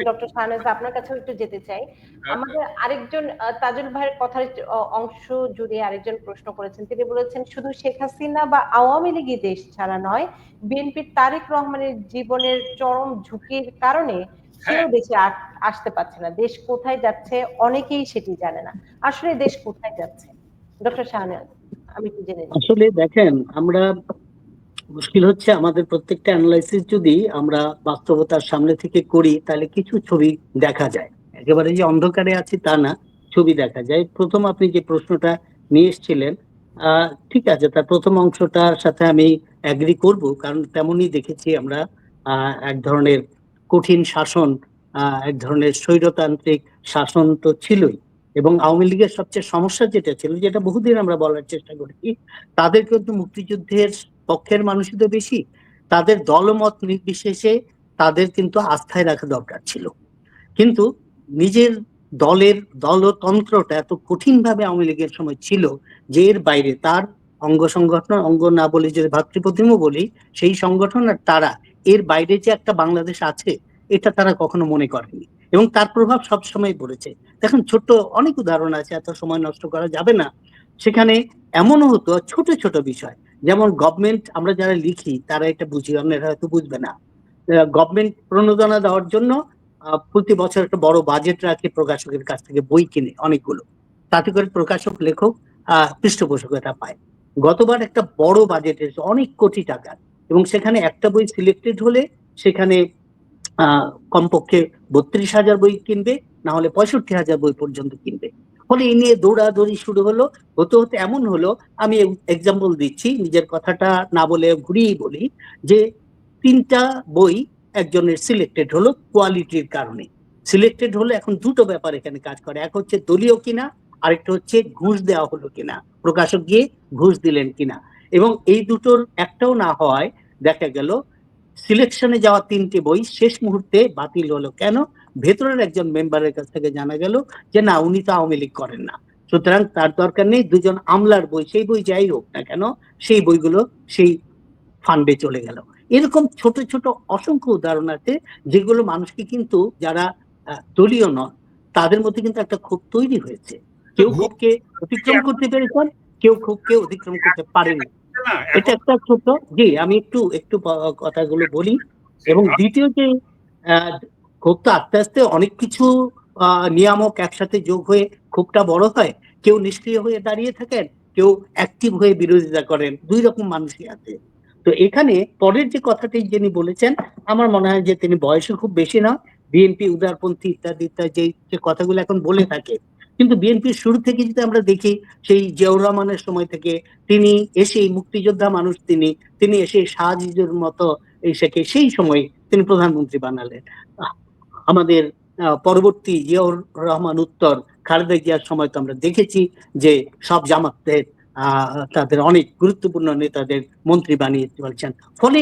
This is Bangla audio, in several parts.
ডক্টর শাহনাজ আপনার কাছেও একটু যেতে চাই। হ্যাঁ। আমাদের আরেকজন তাজুল ভাইয়ের কথার অংশ জুড়ে আরেকজন প্রশ্ন করেছেন। তিনি বলেছেন শুধু শেখ হাসিনা বা আওয়ামী লীগই দেশ ছাড়া নয় বিএনপির তারেক রহমানের জীবনের চরম ঝুঁকির কারণে সেও হ্যাঁ। দেশে আসতে পারছে না। দেশ কোথায় যাচ্ছে অনেকেই সেটি জানে না। আসলে দেশ কোথায় যাচ্ছে? ডক্টর শাহনাজ আমি একটু জেনে আসলে দেখেন আমরা মুশকিল হচ্ছে আমাদের প্রত্যেকটা অ্যানালাইসিস যদি আমরা বাস্তবতার সামনে থেকে করি, তাহলে কিছু ছবি দেখা যায়। একেবারে যে অন্ধকারে আছি তা না, ছবি দেখা যায়। প্রথম আপনি যে প্রশ্নটা নিয়ে এসেছিলেন ঠিক আছে, তার প্রথম অংশটার সাথে আমি অ্যাগ্রি করব, কারণ তেমনই দেখেছি আমরা এক ধরনের কঠিন শাসন এক ধরনের স্বৈরতান্ত্রিক শাসন তো ছিলই। এবং আওয়ামী লীগের সবচেয়ে সমস্যা যেটা ছিল, যেটা বহুদিন আমরা বলার চেষ্টা করেছি, তাদের কিন্তু মুক্তিযুদ্ধের পক্ষের মানুষই তো বেশি, তাদের দলমত নির্বিশেষে তাদের কিন্তু আস্থায় রাখা দরকার ছিল। কিন্তু নিজের দলের দলতন্ত্রটা এত কঠিন ভাবে আওয়ামী লীগের সময় ছিল যে এর বাইরে তার অঙ্গ সংগঠন, অঙ্গ না বলি যদি ভাতৃপ্রতিম বলি, সেই সংগঠন আর তারা, এর বাইরে যে একটা বাংলাদেশ আছে, এটা তারা কখনো মনে করেনি। এবং তার প্রভাব সবসময় পড়েছে। দেখুন, ছোট্ট অনেক উদাহরণ আছে, এত সময় নষ্ট করা যাবে না। সেখানে এমনও হতো, ছোট ছোট বিষয়। যেমন গভর্নমেন্ট আমরা যারা লিখি, তারা এটা বুঝি আপনারা হয়তো বুঝবে না। গভর্নমেন্ট প্রণোদনা দেওয়ার জন্য প্রতি বছর একটা বড় বাজেট রাখে প্রকাশকের কাছ থেকে বই কিনে অনেকগুলো। তাতে করে প্রকাশক, লেখক পৃষ্ঠপোষকতা পায়। গতবার একটা বড় বাজেট এসেছে অনেক কোটি টাকার এবং সেখানে একটা বই সিলেক্টেড হলে সেখানে কমপক্ষে বত্রিশ হাজার বই কিনবে, না হলে পঁয়ষট্টি হাজার বই পর্যন্ত কিনবে। ফলে এই নিয়ে দৌড়াদৌড়ি শুরু হলো। হতে হতে এমন হলো, আমি এক্সাম্পল দিচ্ছি, নিজের কথাটা না বলে ঘুরিয়েই বলি, যে তিনটা বই একজনের সিলেক্টেড হলো কোয়ালিটির কারণে। সিলেক্টেড হলো, এখন দুটো ব্যাপার এখানে কাজ করে। এক হচ্ছে দলীয় কিনা, আরেকটা হচ্ছে ঘুষ দেওয়া হলো কিনা, প্রকাশক গিয়ে ঘুষ দিলেন কিনা। এবং এই দুটোর একটাও না হওয়ায় দেখা গেল সিলেকশনে যাওয়া তিনটে বই শেষ মুহূর্তে বাতিল হলো কেন? ভেতরের একজন মেম্বারের কাছ থেকে জানা গেল যে না উনি তো আওয়ামী লীগ করেন না। সুতরাং তার দরকার নেই দুজন আমলার বই সেই বই যাই হোক না কেন সেই বইগুলো সেই ফান্ডে চলে গেল। এরকম ছোট ছোট অসংখ্য উদাহরণ আছে যেগুলো মানুষকে কিন্তু যারা দলীয় নন তাদের মধ্যে কিন্তু একটা ক্ষোভ তৈরি হয়েছে। কেউ ক্ষোভকে অতিক্রম করতে পেরেছেন কেউ ক্ষোভকে অতিক্রম করতে পারেনি এটা একটা ছোট জি আমি একটু একটু কথাগুলো বলি। এবং দ্বিতীয় যে আহ, তো আস্তে আস্তে অনেক কিছু নিয়ামক একসাথে যোগ হয়ে ক্ষোভটা বড় হয়। কেউ নিষ্ক্রিয় হয়ে দাঁড়িয়ে থাকেন কেউ অ্যাক্টিভ হয়ে বিরোধিতা করেন। দুই রকম মানুষই আছে। তো এখানে পরের যে কথাটি যিনি বলেছেন আমার মনে হয় যে তিনি বয়সে খুব বেশি না বিএনপি উদারপন্থী ইত্যাদি ইত্যাদি যে কথাগুলো এখন বলে থাকে। কিন্তু বিএনপির শুরু থেকে যদি আমরা দেখি সেই জিয়াউর রহমানের সময় থেকে তিনি এসে মুক্তিযোদ্ধা মানুষ তিনি তিনি এসে শাহজিজুর মতো এসেকে সেই সময় তিনি প্রধানমন্ত্রী বানালেন। আমাদের পরবর্তী জিয়াউর রহমান উত্তর খালেদা জিয়ার সময় তো আমরা দেখেছি যে সব জামাতদের তাদের অনেক গুরুত্বপূর্ণ নেতাদের মন্ত্রী বানিয়ে চলছেন। ফলে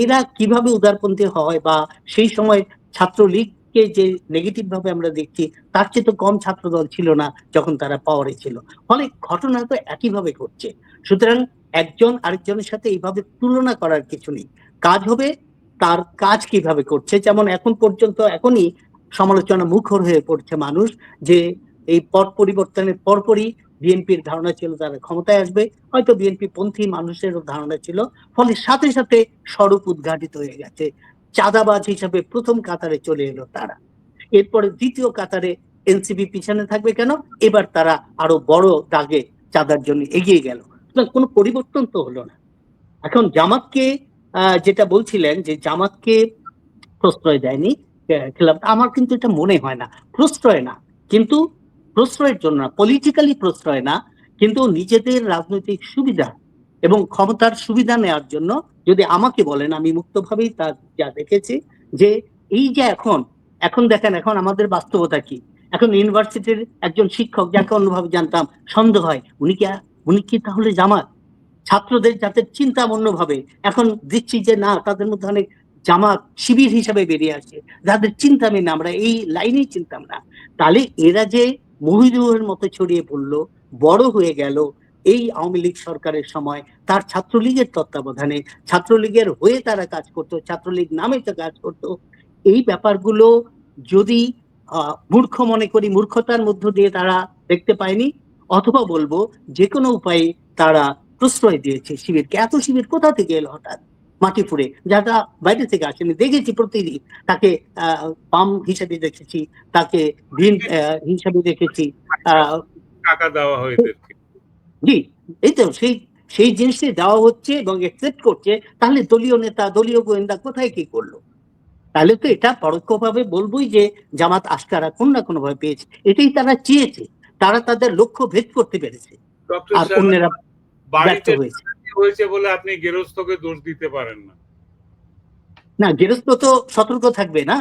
এরা কীভাবে উদারপন্থী হয় বা সেই সময় ছাত্রলীগকে যে নেগেটিভ ভাবে আমরা দেখছি, তার চেয়ে তো কম ছাত্রদল ছিল না যখন তারা পাওয়ারে ছিল। ফলে ঘটনা তো একইভাবে ঘটছে। সুতরাং একজন আরেকজনের সাথে এইভাবে তুলনা করার কিছু নেই। কাজ হবে তার কাজ কীভাবে করছে? যেমন এখন পর্যন্ত এখনই সমালোচনা মুখর হয়ে পড়ছে মানুষ যে এই পট পরিবর্তনের পরপরই বিএনপির ধারণা ছিল তারা ক্ষমতায় আসবে। হয়তো বিএনপি পন্থী মানুষেরও ধারণা ছিল। ফলে সাথে সাথে স্বরূপ উদ্ঘাটিত হয়ে গেছে। চাঁদাবাজ হিসাবে প্রথম কাতারে চলে এলো তারা। এরপরে দ্বিতীয় কাতারে এনসিপি পিছনে থাকবে কেন? এবার তারা আরও বড় দাগে চাঁদার জন্য এগিয়ে গেল। কোনো পরিবর্তন তো হলো না। এখন জামাতকে যেটা বলছিলেন যে জামাতকে প্রশ্রয় দেয়নি খেলাফ আমার কিন্তু এটা মনে হয় না। প্রশ্রয় না, কিন্তু প্রশ্রয়ের জন্য না পলিটিক্যালি প্রশ্রয় না, কিন্তু নিজেদের রাজনৈতিক সুবিধা এবং ক্ষমতার সুবিধা নেওয়ার জন্য যদি আমাকে বলেন, আমি মুক্তভাবেই তা যা দেখেছি যে এই যে এখন এখন দেখেন, এখন আমাদের বাস্তবতা কি? এখন ইউনিভার্সিটির একজন শিক্ষক যাকে অন্যভাবে জানতাম, সন্দেহ হয়, উনি কি উনি কি তাহলে জামাত? ছাত্রদের যাদের চিন্তা অন্যভাবে এখন দেখছি যে না, তাদের মধ্যে অনেক জামাত শিবির হিসাবে বেরিয়ে আসছে। যাদের চিন্তা না, আমরা এই লাইনেই চিন্তাম না তাহলে এরা যে মহিদুহের মতো ছড়িয়ে পড়ল, বড় হয়ে গেল এই আওয়ামী লীগ সরকারের সময়, তার ছাত্রলীগের তত্ত্বাবধানে, ছাত্রলীগের হয়ে তারা কাজ করতো, ছাত্রলীগ নামে তো কাজ করতো। এই ব্যাপারগুলো যদি মূর্খ মনে করি, মূর্খতার মধ্য দিয়ে তারা দেখতে পায়নি, অথবা বলব যে কোনো উপায়ে তারা প্রশ্রয় দিয়েছে শিবিরকে। এত শিবির কোথা থেকে এলো হঠাৎ? মাটি ফুড়ে যারা বাইরে থেকে আসেনি দেখেছি প্রতিদিন তাকে বাম হিসেবে দেখেছি তাকে ভিন হিসাবে দেখেছি টাকা দেওয়া জি এই তো সেই সেই জিনিসটি দেওয়া হচ্ছে এবং একসেপ্ট করছে। তাহলে দলীয় নেতা দলীয় গোয়েন্দা কোথায় কি করল? তাহলে তো এটা পরোক্ষভাবে বলবোই যে জামাত আশকারা কোন না কোনো ভাবে পেয়েছে। এটাই তারা চেয়েছে। তারা তাদের লক্ষ্য ভেদ করতে পেরেছে। আর অন্যেরা বাড়িতে হয়েছে বলে আপনি গেরস্তকে দোষ দিতে পারেন না। না গেরস্ত তো সতর্ক থাকবে না।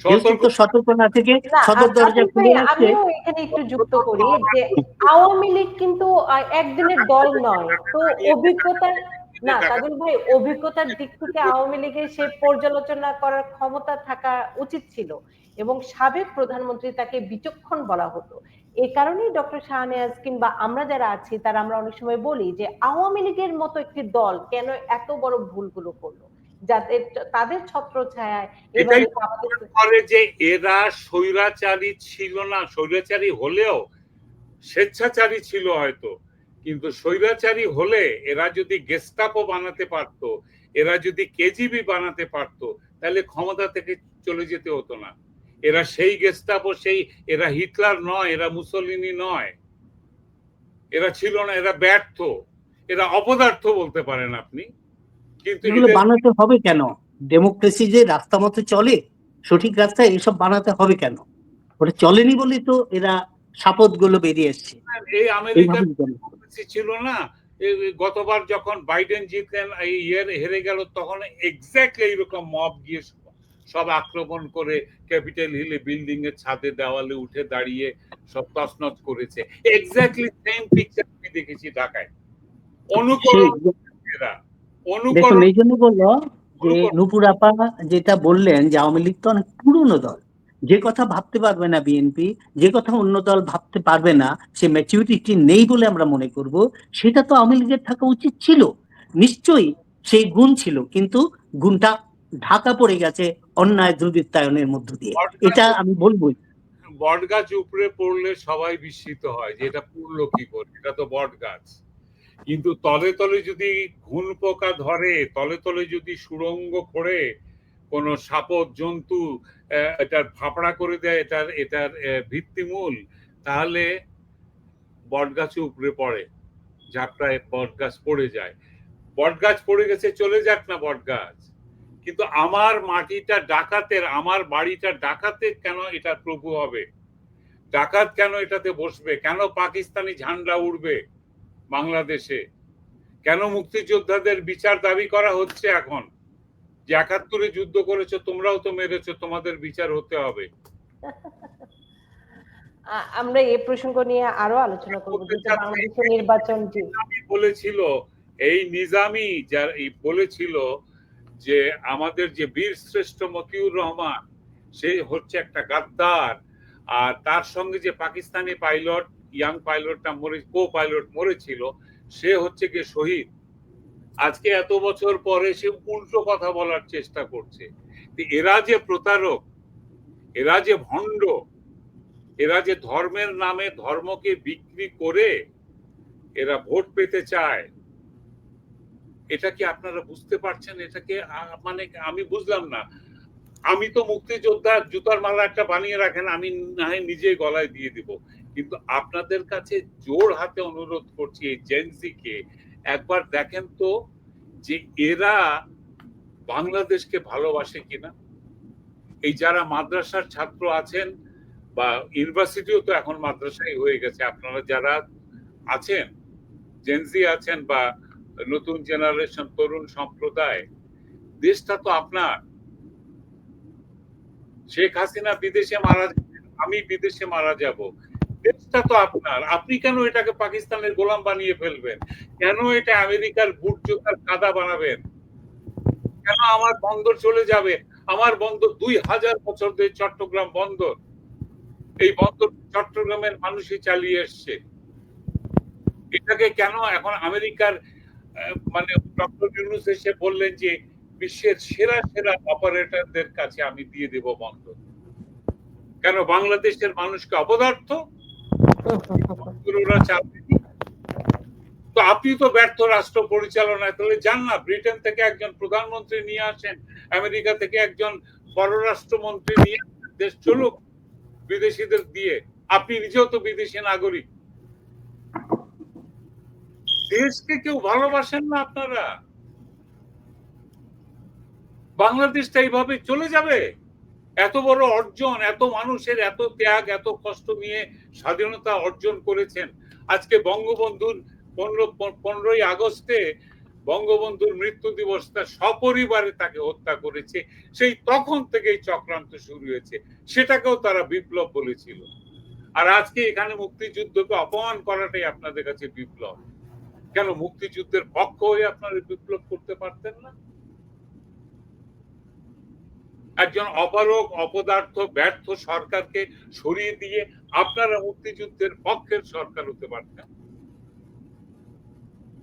সতর্ক সতর্ক না থেকে সদর দরজা খুলে ভাই, এখানে একটু যুক্ত করি যে আওয়ামী লীগ কিন্তু একদিনের দল নয়। তো অভিজ্ঞতার না তাজুল ভাই অভিজ্ঞতার দিক থেকে আওয়ামী লীগের সে পর্যালোচনা করার ক্ষমতা থাকা উচিত ছিল এবং সাবেক প্রধানমন্ত্রী তাকে বিচক্ষণ বলা হতো। এই কারণেই ডক্টর শাহনেয়াজ কিংবা আমরা যারা আছি, তারা আমরা অনেক সময় বলি যে আওয়ামী লীগের মতো একটি দল কেন এত বড় ভুলগুলো করল? তাদের যে এরা স্বৈরাচারী ছিল না। স্বৈরাচারী হলেও স্বেচ্ছাচারী ছিল হয়তো। কিন্তু স্বৈরাচারী হলে এরা যদি গেস্টাপো বানাতে পারত, এরা যদি কেজিবি বানাতে পারত, তাহলে ক্ষমতা থেকে চলে যেতে হতো না। এরা সেই গেস্টাপো সেই এরা হিটলার নয় এরা মুসলিনি নয়। এরা ছিল না এরা ব্যর্থ। এরা অপদার্থ বলতে পারেন আপনি। কিন্তু বানাতে হবে কেন? ডেমোক্রেসি যে রাস্তা মতো চলে সঠিক রাস্তায় এসব বানাতে হবে কেন? ওটা চলেনি বলেই তো এরা শপথগুলো বেরিয়ে এসছে। এই ডেমোক্রেসি ছিল না। গতবার যখন বাইডেন জিতলেন এই ইয়ের হেরে গেল তখন এক্স্যাক্টলি এইরকম মব গিয়ে সব আক্রমণ করে ক্যাপিটাল হিলে বিল্ডিং এর ছাদে দেওয়ালে উঠে দাঁড়িয়ে সব তছনছ করেছে। এক্স্যাক্টলি সেম পিকচার আমি দেখেছি ঢাকায়। অনুকরণ এই জন্য বলল যে নুপুর আপা যেটা বললেন যে আওয়ামী লীগ তো অনেক পুরনো দল। যে কথা ভাবতে পারবে না বিএনপি যে কথা অন্য দল ভাবতে পারবে না সে ম্যাচিউরিটি নেই বলে আমরা মনে করব সেটা তো আওয়ামী লীগের থাকা উচিত ছিল। নিশ্চয়ই সেই গুণ ছিল কিন্তু গুণটা ঢাকা পড়ে গেছে অন্যায় দুর্বৃত্তায়নের মধ্য দিয়ে। এটা আমি বলবোই। বট গাছ উপরে পড়লে সবাই বিস্মিত হয় যে এটা পড়ল কি করে? এটা তো বট গাছ। কিন্তু তলে তলে যদি ঘুন পোকা ধরে তলে তলে যদি সুড়ঙ্গ করে কোন সাপদ জন্তু এটার ফাপড়া করে দেয় এটার এটার ভিত্তিমূল তাহলে বট গাছ উপরে পড়ে ঝাপটায় বট গাছ পড়ে যায়। বট গাছ পড়ে গেছে চলে যাক না বট গাছ। কিন্তু আমার মাটিটা ডাকাতের আমার বাড়িটা ডাকাতের কেন এটা প্রভু হবে? ডাকাত কেন এটাতে বসবে? কেন পাকিস্তানি ঝান্ডা উড়বে বাংলাদেশে? কেন মুক্তিযোদ্ধাদের বিচার দাবি করা হচ্ছে এখন? যে একাত্তরে যুদ্ধ করেছ তোমরাও তো মেরেছো তোমাদের বিচার হতে হবে। আমরা এই প্রসঙ্গ নিয়ে আরও আলোচনা করব বাংলাদেশের নির্বাচন বলেছিল এই নিজামি যার এই বলেছিল যে আমাদের যে বীর শ্রেষ্ঠ মতিউর রহমান, সে হচ্ছে একটা গাদ্দার। আর তার সঙ্গে যে পাকিস্তানি পাইলট, ইয়াং পাইলটটা মরে কো পাইলট মরেছিল, সে হচ্ছে গিয়ে শহীদ। আজকে এত বছর পরে সে উল্টো কথা বলার চেষ্টা করছে। এরা যে প্রতারক, এরা যে ভণ্ড, এরা যে ধর্মের নামে ধর্মকে বিক্রি করে এরা ভোট পেতে চায় এটা কি আপনারা বুঝতে পারছেন? এটাকে মানে আমি বুঝলাম না। আমি তো মুক্তিযোদ্ধা, জুতার মালা একটা বানিয়ে রাখেন, আমি না হয় নিজে গলায় দিয়ে দিব। কিন্তু আপনাদের কাছে জোর হাতে অনুরোধ করছি এই জেনসিকে একবার দেখেন তো যে এরা বাংলাদেশকে ভালোবাসে কিনা। এই যারা মাদ্রাসার ছাত্র আছেন বা ইউনিভার্সিটিও তো এখন মাদ্রাসাই হয়ে গেছে, আপনারা যারা আছেন জেনজি আছেন বা নতুন জেনারেশন তরুণ সম্প্রদায়, দেশটা তো আপনার। শেখ হাসিনা বিদেশে মারা আমি বিদেশে মারা যাব। দেশটা তো আপনার। আপনি কেন এটাকে পাকিস্তানের গোলাম বানিয়ে ফেলবেন? কেন এটা আমেরিকার বুট জোতার কাদা বানাবেন? কেন আমার বন্দর চলে যাবে? আমার বন্দর দুই হাজার বছর ধরে চট্টগ্রাম বন্দর। এই বন্দর চট্টগ্রামের মানুষই চালিয়ে এসছে। এটাকে কেন এখন আমেরিকার মানে ডক্টর ইউনুস এসে বললেন যে বিশ্বের সেরা সেরা অপারেটরদের কাছে আমি দিয়ে দেব বন্দর কেন? বাংলাদেশের মানুষকে অপদার্থ? তো আপনি তো ব্যর্থ রাষ্ট্র পরিচালনায়। তাহলে যান না, ব্রিটেন থেকে একজন প্রধানমন্ত্রী নিয়ে আসেন, আমেরিকা থেকে একজন পররাষ্ট্রমন্ত্রী নিয়ে দেশ চলুক, বিদেশিদের দিয়ে। আপনি নিজেও তো বিদেশি নাগরিক। দেশকে কেউ ভালোবাসেন না আপনারা। বাংলাদেশটা এইভাবে চলে যাবে? এত বড় অর্জন, এত মানুষের এত ত্যাগ, এত কষ্ট নিয়ে স্বাধীনতা অর্জন করেছেন। আজকে বঙ্গবন্ধুর পনেরো, পনেরোই আগস্টে বঙ্গবন্ধুর মৃত্যু দিবসটা সপরিবারে তাকে হত্যা করেছে। সেই তখন থেকেই চক্রান্ত শুরু হয়েছে। সেটাকেও তারা বিপ্লব বলেছিল। আর আজকে এখানে মুক্তিযুদ্ধকে অপমান করাটাই আপনাদের কাছে বিপ্লব। কেন মুক্তিযুদ্ধের পক্ষ হয়ে আপনারা বিপ্লব করতে পারতেন না? একজন অপারক অপদার্থ ব্যর্থ সরকারকে সরিয়ে দিয়ে আপনারা মুক্তিযুদ্ধের পক্ষের সরকার হতে পারতেন?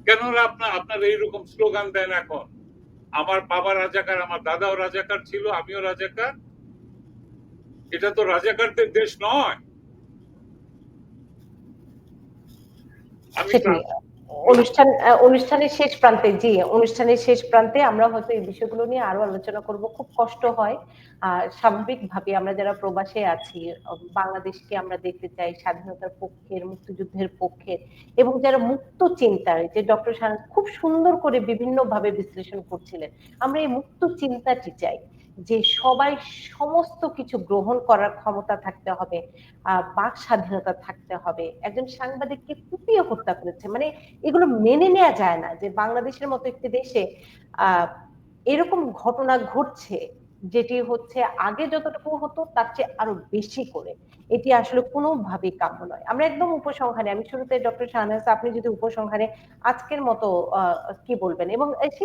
কেন আপনার আপনার এইরকম স্লোগান দেন এখন আমার বাবা রাজাকার আমার দাদাও রাজাকার ছিল আমিও রাজাকার এটা তো রাজাকারদের দেশ নয়। আমি অনুষ্ঠান অনুষ্ঠানের শেষ প্রান্তে, জি, অনুষ্ঠানের শেষ প্রান্তে আমরা হয়তো এই বিষয়গুলো নিয়ে আরও আলোচনা করব। খুব কষ্ট হয়। আর স্বাভাবিকভাবে আমরা যারা প্রবাসে আছি বাংলাদেশকে আমরা দেখতে চাই স্বাধীনতার পক্ষের, মুক্তিযুদ্ধের পক্ষের এবং যারা মুক্ত চিন্তার, যে ডক্টর সান খুব সুন্দর করে বিভিন্ন ভাবে বিশ্লেষণ করছিলেন, আমরা এই মুক্ত চিন্তাটি চাই। যে সবাই সমস্ত কিছু গ্রহণ করার ক্ষমতা থাকতে হবে বাক স্বাধীনতা থাকতে হবে। একজন সাংবাদিককে কুপিয়ে হত্যা করেছে। মানে এগুলো মেনে নেওয়া যায় না যে বাংলাদেশের মতো একটি দেশে এরকম ঘটনা ঘটছে, যেটি হচ্ছে আগে যতটুকু হতো তার চেয়ে আরও বেশি করে। এটি আসলে কোনোভাবেই কাম্য নয়। আমরা একদম উপসংহারে, আমি শুরুতে ডক্টর শাহনাজ, আপনি যদি উপসংহারে আজকের মতো কি বলবেন? এবং সেই